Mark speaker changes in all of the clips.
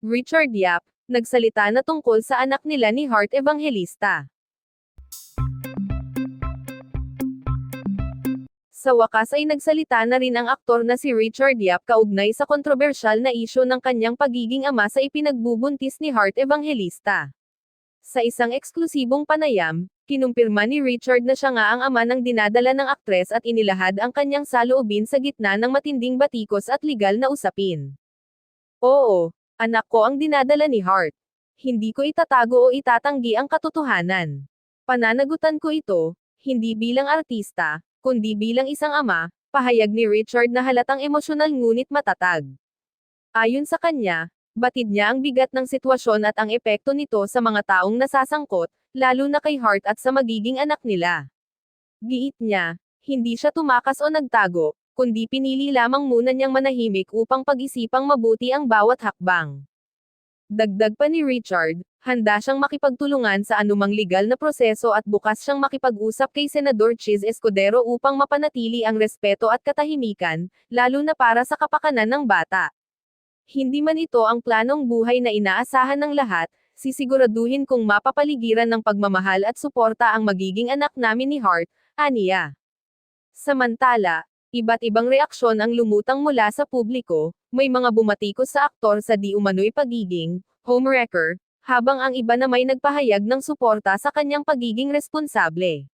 Speaker 1: Richard Yap, nagsalita na tungkol sa anak nila ni Hart Evangelista. Sa wakas ay nagsalita na rin ang aktor na si Richard Yap kaugnay sa kontrobersyal na isyo ng kanyang pagiging ama sa ipinagbubuntis ni Hart Evangelista. Sa isang eksklusibong panayam, kinumpirma ni Richard na siya nga ang ama ng dinadala ng aktres at inilahad ang kanyang saloobin sa gitna ng matinding batikos at legal na usapin. Oo, anak ko ang dinadala ni Hart. Hindi ko itatago o itatanggi ang katotohanan. Pananagutan ko ito, hindi bilang artista, kundi bilang isang ama, pahayag ni Richard na halatang emosyonal ngunit matatag. Ayon sa kanya, batid niya ang bigat ng sitwasyon at ang epekto nito sa mga taong nasasangkot, lalo na kay Hart at sa magiging anak nila. Giit niya, hindi siya tumakas o nagtago, kundi pinili lamang muna niyang manahimik upang pag-isipang mabuti ang bawat hakbang. Dagdag pa ni Richard, handa siyang makipagtulungan sa anumang legal na proseso at bukas siyang makipag-usap kay Senador Chiz Escudero upang mapanatili ang respeto at katahimikan, lalo na para sa kapakanan ng bata. Hindi man ito ang planong buhay na inaasahan ng lahat, sisiguraduhin kung mapapaligiran ng pagmamahal at suporta ang magiging anak namin ni Hart, aniya. Samantala, iba't ibang reaksyon ang lumutang mula sa publiko, may mga bumatikos sa aktor sa di umano'y pagiging, homewrecker, habang ang iba na may nagpahayag ng suporta sa kanyang pagiging responsable.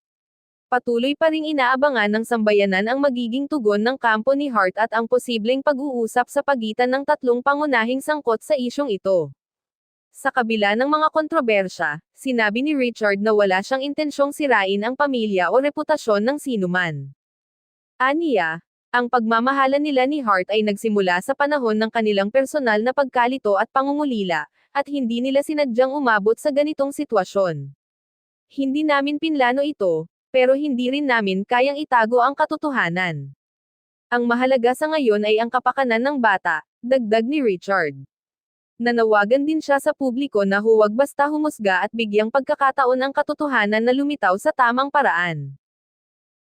Speaker 1: Patuloy pa ring inaabangan ng sambayanan ang magiging tugon ng kampo ni Hart at ang posibleng pag-uusap sa pagitan ng tatlong pangunahing sangkot sa isyong ito. Sa kabila ng mga kontrobersya, sinabi ni Richard na wala siyang intensyong sirain ang pamilya o reputasyon ng sinuman. Aniya, ang pagmamahalan nila ni Hart ay nagsimula sa panahon ng kanilang personal na pagkalito at pangungulila, at hindi nila sinadyang umabot sa ganitong sitwasyon. Hindi namin pinlano ito, pero hindi rin namin kayang itago ang katotohanan. Ang mahalaga sa ngayon ay ang kapakanan ng bata, dagdag ni Richard. Nanawagan din siya sa publiko na huwag basta humusga at bigyang pagkakataon ang katotohanan na lumitaw sa tamang paraan.